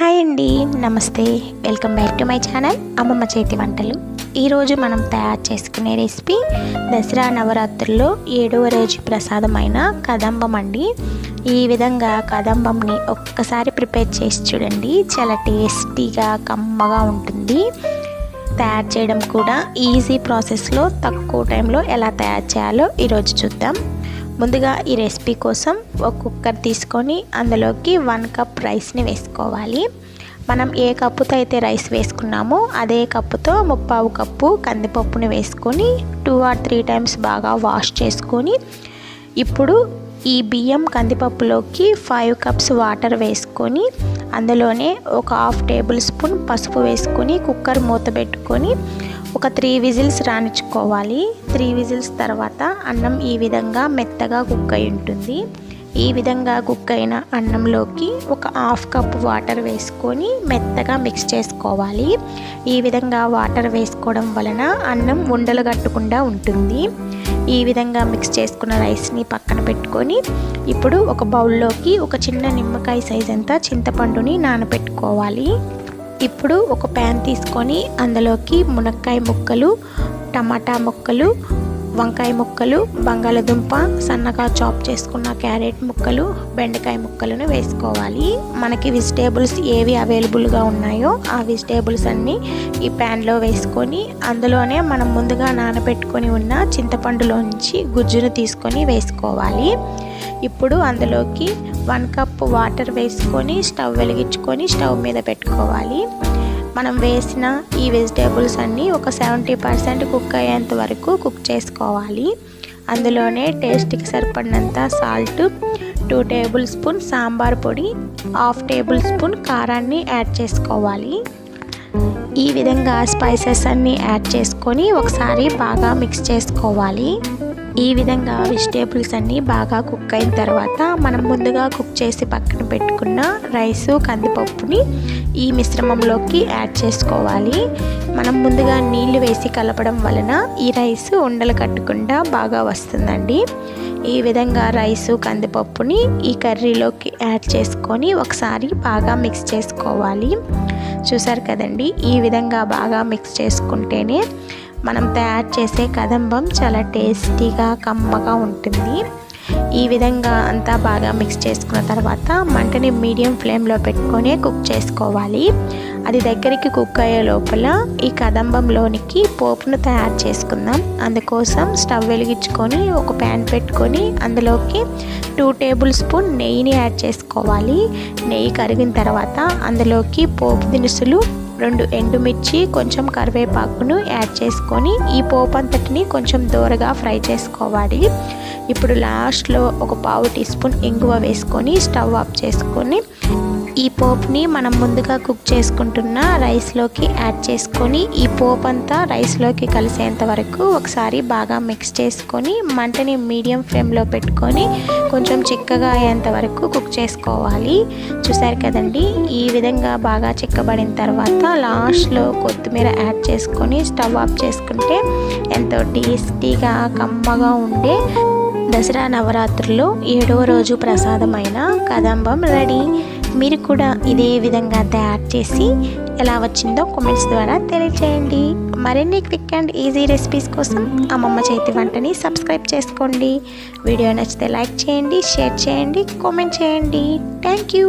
Hi అండి నమస్తే. Welcome back to my channel అమ్మమ్మ చేతి వంటలు. ఈరోజు మనం తయారు చేసుకునే రెసిపీ దసరా నవరాత్రుల్లో ఏడవ రోజు ప్రసాదమైన కదంబం అండి ఈ విధంగా కదంబంని ఒక్కసారి ప్రిపేర్ చేసి చూడండి. చాలా టేస్టీగా కమ్మగా ఉంటుంది. తయారు చేయడం కూడా ఈజీ ప్రాసెస్లో తక్కువ టైంలో ఎలా తయారు చేయాలో ఈరోజు చూద్దాం. ముందుగా ఈ రెసిపీ కోసం ఒక కుక్కర్ తీసుకొని అందులోకి వన్ కప్ రైస్ని వేసుకోవాలి. మనం ఏ కప్పుతో అయితే రైస్ వేసుకున్నామో అదే కప్పుతో ముప్పావు కప్పు కందిపప్పుని వేసుకొని టూ ఆర్ త్రీ టైమ్స్ బాగా వాష్ చేసుకొని ఇప్పుడు ఈ బియ్యం కందిపప్పులోకి ఫైవ్ కప్స్ వాటర్ వేసుకొని అందులోనే ఒక హాఫ్ టేబుల్ స్పూన్ పసుపు వేసుకొని కుక్కర్ మూత పెట్టుకొని ఒక త్రీ విజిల్స్ రాణించుకోవాలి. త్రీ విజిల్స్ తర్వాత అన్నం ఈ విధంగా మెత్తగా కుక్ అయి ఉంటుంది. ఈ విధంగా కుక్ అయిన అన్నంలోకి ఒక హాఫ్ కప్ వాటర్ వేసుకొని మెత్తగా మిక్స్ చేసుకోవాలి. ఈ విధంగా వాటర్ వేసుకోవడం వలన అన్నం ఉండలు కట్టకుండా ఉంటుంది. ఈ విధంగా మిక్స్ చేసుకున్న రైస్ని పక్కన పెట్టుకొని ఇప్పుడు ఒక బౌల్లోకి ఒక చిన్న నిమ్మకాయ సైజ్ అంతా చింతపండుని నానబెట్టుకోవాలి ఇప్పుడు ఒక ప్యాన్ తీసుకొని అందులోకి మునక్కాయ ముక్కలు టమాటా ముక్కలు వంకాయ ముక్కలు బంగాళదుంప సన్నగా చాప్ చేసుకున్న క్యారెట్ ముక్కలు బెండకాయ ముక్కలను వేసుకోవాలి. మనకి వెజిటేబుల్స్ ఏవి అవైలబుల్గా ఉన్నాయో ఆ వెజిటేబుల్స్ అన్నీ ఈ ప్యాన్లో వేసుకొని అందులోనే మనం ముందుగా నానబెట్టుకొని ఉన్న చింతపండులోంచి గుజ్జును తీసుకొని వేసుకోవాలి. ఇప్పుడు అందులోకి వన్ కప్ వాటర్ వేసుకొని స్టవ్ వెలిగించుకొని స్టవ్ మీద పెట్టుకోవాలి. మనం వేసిన ఈ వెజిటేబుల్స్ అన్నీ ఒక సెవెంటీ పర్సెంట్ కుక్ అయ్యేంత వరకు కుక్ చేసుకోవాలి. అందులోనే టేస్ట్కి సరిపడినంత salt two tablespoon sambar పొడి హాఫ్ టేబుల్ స్పూన్ కారాన్ని యాడ్ చేసుకోవాలి. ఈ విధంగా స్పైసెస్ అన్నీ యాడ్ చేసుకొని ఒకసారి బాగా మిక్స్ చేసుకోవాలి. ఈ విధంగా వెజిటేబుల్స్ అన్నీ బాగా కుక్ అయిన తర్వాత మనం ముందుగా కుక్ చేసి పక్కన పెట్టుకున్న రైసు కందిపప్పుని ఈ మిశ్రమంలోకి యాడ్ చేసుకోవాలి. మనం ముందుగా నీళ్ళు వేసి కలపడం వలన ఈ రైస్ ఉండలు కట్టకుండా బాగా వస్తుందండి. ఈ విధంగా రైసు కందిపప్పుని ఈ కర్రీలోకి యాడ్ చేసుకొని ఒకసారి బాగా మిక్స్ చేసుకోవాలి. చూసారు కదండి? ఈ విధంగా బాగా మిక్స్ చేసుకుంటేనే మనం తయారు చేసే కదంబం చాలా టేస్టీగా కమ్మగా ఉంటుంది. ఈ విధంగా అంతా బాగా మిక్స్ చేసుకున్న తర్వాత మంటని మీడియం ఫ్లేమ్లో పెట్టుకొని కుక్ చేసుకోవాలి. అది దగ్గరికి కుక్ అయ్యే లోపల ఈ కదంబంలోనికి పోపును తయారు చేసుకుందాం. అందుకోసం స్టవ్ వెలిగించుకొని ఒక ప్యాన్ పెట్టుకొని అందులోకి టూ టేబుల్ స్పూన్ నెయ్యిని యాడ్ చేసుకోవాలి. నెయ్యి కరిగిన తర్వాత అందులోకి పోపు దినుసులు రెండు ఎండుమిర్చి కొంచెం కరివేపాకును యాడ్ చేసుకొని ఈ పోపు అంతటిని కొంచెం దూరగా ఫ్రై చేసుకోవాలి. ఇప్పుడు లాస్ట్లో ఒక పావు టీ స్పూన్ ఇంగువ వేసుకొని స్టవ్ ఆఫ్ చేసుకొని ఈ పోప్ని మనం ముందుగా కుక్ చేసుకుంటున్న రైస్లోకి యాడ్ చేసుకొని ఈ పోప్ అంతా రైస్లోకి కలిసేంత వరకు ఒకసారి బాగా మిక్స్ చేసుకొని మంటని మీడియం ఫ్లేమ్లో పెట్టుకొని కొంచెం చిక్కగా అయ్యేంత వరకు కుక్ చేసుకోవాలి. చూసారు కదండి? ఈ విధంగా బాగా చిక్కబడిన తర్వాత లాస్ట్లో కొత్తిమీర యాడ్ చేసుకొని స్టవ్ ఆఫ్ చేసుకుంటే ఎంతో టేస్టీగా కమ్మగా ఉండే దసరా నవరాత్రుల్లో ఏడవ రోజు ప్రసాదమైన కదంబం రెడీ. మీరు కూడా ఇదే విధంగా తయారు చేసి ఎలా వచ్చిందో కామెంట్స్ ద్వారా తెలియచేయండి. మరిన్ని క్విక్ అండ్ ఈజీ రెసిపీస్ కోసం అమ్మమ్మ చేతి వంటని సబ్స్క్రైబ్ చేసుకోండి. వీడియో నచ్చితే లైక్ చేయండి షేర్ చేయండి కామెంట్ చేయండి. Thank you